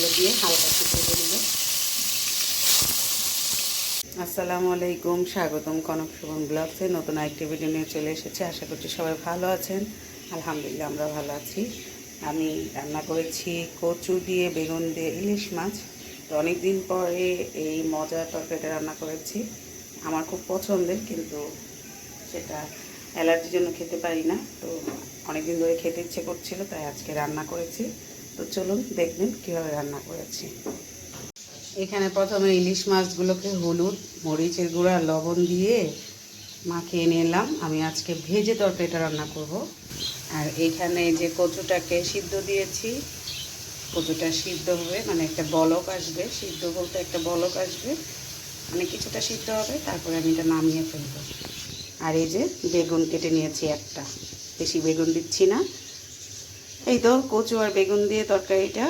মাছগুলো দিয়ে হালকা একটু ভেজে নিব। আসসালামু আলাইকুম, স্বাগতম কনক শুভম ব্লগসে। নতুন ভিডিও নিয়ে চলে এসেছি। আশা করছি সবাই ভালো আছেন। আলহামদুলিল্লাহ, আমরা ভালো আছি। আমি রান্না করেছি কচু দিয়ে বেগুন দিয়ে ইলিশ মাছ। তো অনেক দিন পরে এই মজার তরকারিটা রান্না করেছি। আমার খুব পছন্দের, কিন্তু সেটা অ্যালার্জির জন্য খেতে পারি না। তো অনেক দিন ধরে খেতে ইচ্ছে করছিল, তাই আজকে রান্না করেছি। তো চলুন দেখবেন কীভাবে রান্না করেছি। এখানে প্রথমে ইলিশ মাছগুলোকে হলুদ, মরিচের গুঁড়া, লবণ দিয়ে মাখিয়ে নিলাম। আমি আজকে ভেজে তরকারিটা রান্না করব। আর এখানে যে কচুটাকে সিদ্ধ দিয়েছি, কচুটা সিদ্ধ হবে মানে একটা বলক আসবে। সিদ্ধ বলতে একটা বলক আসবে মানে কিছুটা সিদ্ধ হবে, তারপরে আমি এটা নামিয়ে ফেলব। আর এই যে বেগুন কেটে নিয়েছি একটা। বেশি বেগুন দিচ্ছি না। এই তো, কচু আর বেগুন দিয়ে তরকারিটা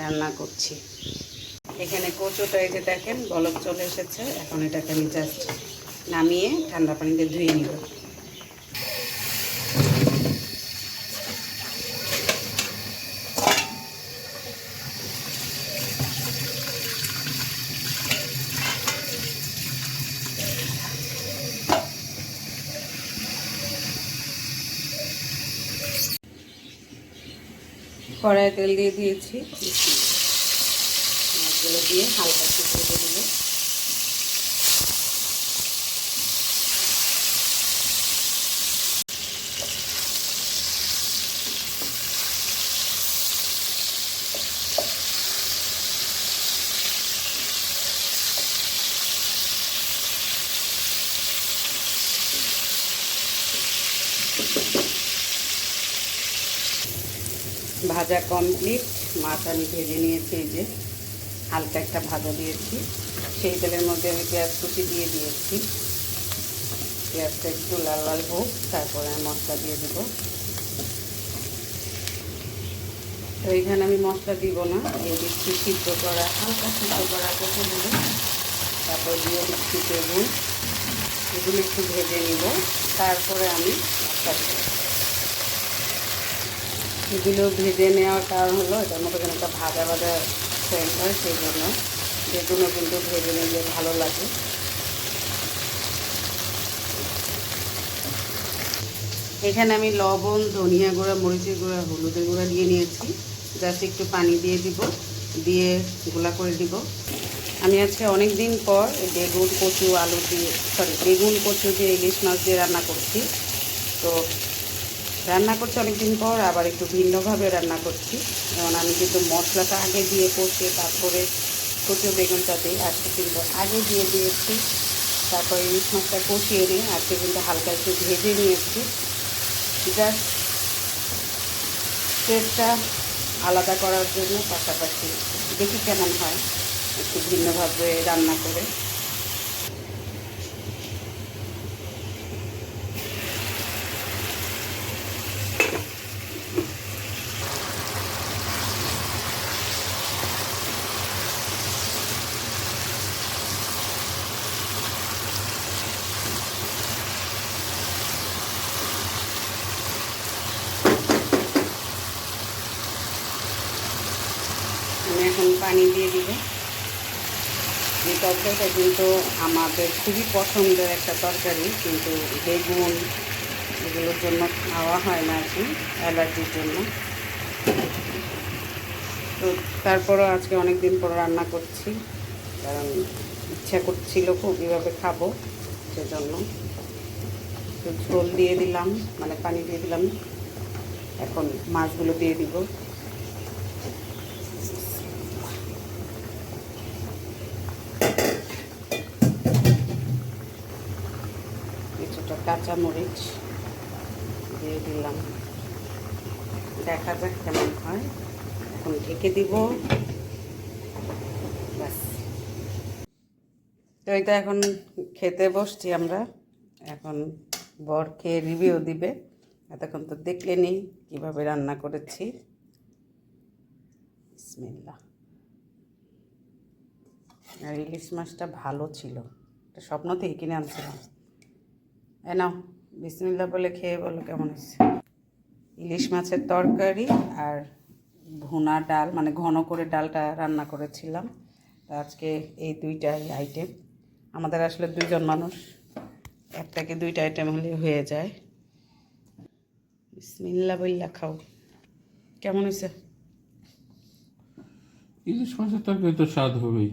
রান্না করছি। এখানে কচুটা এই যে দেখেন, বলক চলে এসেছে। এখন এটাকে আমি জাস্ট নামিয়ে ঠান্ডা পানিতে ধুয়ে নিব। কড়াই তেল দিয়ে দিয়েছি। মাছগুলো দিয়ে হালকা একটু ভেজে দেবো ভাজা কমপ্লিট মাছ আমি ভেজে নিয়েছি যে হালকা একটা ভাজা দিয়েছি। সেই তেলের মধ্যে আমি পেঁয়াজ কুচি দিয়ে দিয়েছি। পেঁয়াজটা একটু লাল লাল হোক, তারপরে আমি মশলা দিয়ে দেবো। তো এখানে আমি মশলা দিব না, এই দিচ্ছি সিদ্ধ করা, হালকা সিদ্ধ করা করতে দেবো তারপর দিয়ে দিচ্ছি বেগুন। এগুলো একটু ভেজে নিব। তারপরে আমি মশলা দেবো। এগুলো ভেজে নেওয়ার কারণ হলো এটার মধ্যে যেন একটা ভাজা ভাজা সেন্ট হয়, সেই জন্য বেগুনও কিন্তু ভেজে নিলে ভালো লাগে। এখানে আমি লবণ, ধনিয়া গুঁড়া, মরিচের গুঁড়া, হলুদের গুঁড়া দিয়ে নিয়েছি। জাস্ট একটু পানি দিয়ে দিব, দিয়ে গুলা করে দিব। আমি আজকে অনেক দিন পর বেগুন, কচু, আলু দিয়ে সরি বেগুন, কচু দিয়ে ইলিশ মাছ দিয়ে রান্না করছি। তো রান্না করছি অনেকদিন পর, আবার একটু ভিন্নভাবে রান্না করছি। যেমন আমি কিন্তু মশলাটা আগে দিয়ে কষে, তারপরে কচু বেগুনটা দিই আজকে কিন্তু আগে দিয়ে দিয়েছি। তারপরে ইলিশ মাছটা কষিয়ে নিই আজকে কিন্তু হালকা একটু ভেজে নিয়েছি। জাস্ট টেস্টটা আলাদা করার জন্য পাশাপাশি দেখি কেমন হয়, একটু ভিন্নভাবে রান্না করে আমি এখন পানি দিয়ে দিব। এই তরকারিটা কিন্তু আমাদের খুবই পছন্দের একটা তরকারি, কিন্তু বেগুন এগুলোর জন্য খাওয়া হয় না আর কি, অ্যালার্জির জন্য। তো তারপরও আজকে অনেক দিন পর রান্না করছি, কারণ ইচ্ছা করছিল খুব কীভাবে খাব সেজন্য। তো ঝোল দিয়ে দিলাম মানে পানি দিয়ে দিলাম। এখন মাছগুলো দিয়ে দিব কিছুটা কাঁচামরিচ দিয়ে দিলাম। দেখা যাক কেমন হয়। এখন ঢেকে দিব। ব্যাস। তো এটা এখন খেতে বসছি আমরা। এখন বর খেয়ে রিভিউ দিবে। এতক্ষণ তো দেখলে নেই কীভাবে রান্না করেছি। বিসমিল্লা আর ইলিশ মাছটা ভালো ছিল। স্বপ্ন থেকে কিনে আনছিলাম। নাও বিসমিল্লা বলে খেয়ে বলো কেমন হয়েছে? ইলিশ মাছের তরকারি আর ভুনা ডাল মানে ঘন করে ডালটা রান্না করেছিলাম। তো আজকে এই দুইটাই আইটেম আমাদের আসলে দুইজন মানুষ একটাকে দুইটা আইটেম হলে হয়ে যায়। বিসমিল্লা বইল্লা খাও। কেমন হয়েছে? ইলিশ মাছের তরকারি তো স্বাদ হবেই।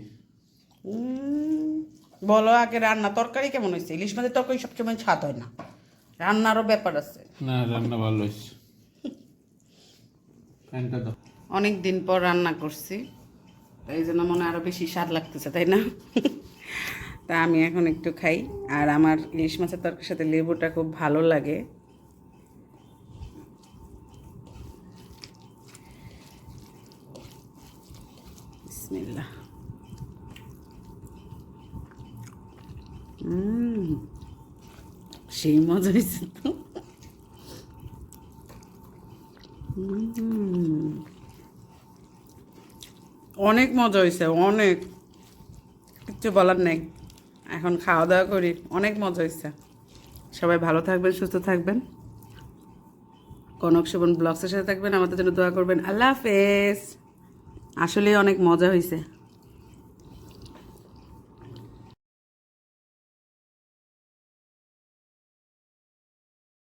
বলো আগে রান্না তরকারি কেমন হয়েছে? ইলিশ মাছের তরকারি সবসময় স্বাদ হয় না? রান্নারও ব্যাপার আছে। না রান্না ভালো হয়েছে। অনেক দিন পর রান্না করছি। তাই জন্য মনে আরও বেশি স্বাদ লাগতেছে তাই না? তা আমি এখন একটু খাই। আর আমার ইলিশ মাছের তরকারির সাথে লেবুটা খুব ভালো লাগে। সেই মজা হয়েছে তো। অনেক মজা হয়েছে অনেক। কিচ্ছু বলার নেই। এখন খাওয়া দাওয়া করি, অনেক মজা হয়েছে সবাই ভালো থাকবেন, সুস্থ থাকবেন। কনক শোভন ব্লগসের সাথে থাকবেন, আমাদের জন্য দোয়া করবেন। আল্লাহ হাফেজ। আসলে অনেক মজা হয়েছে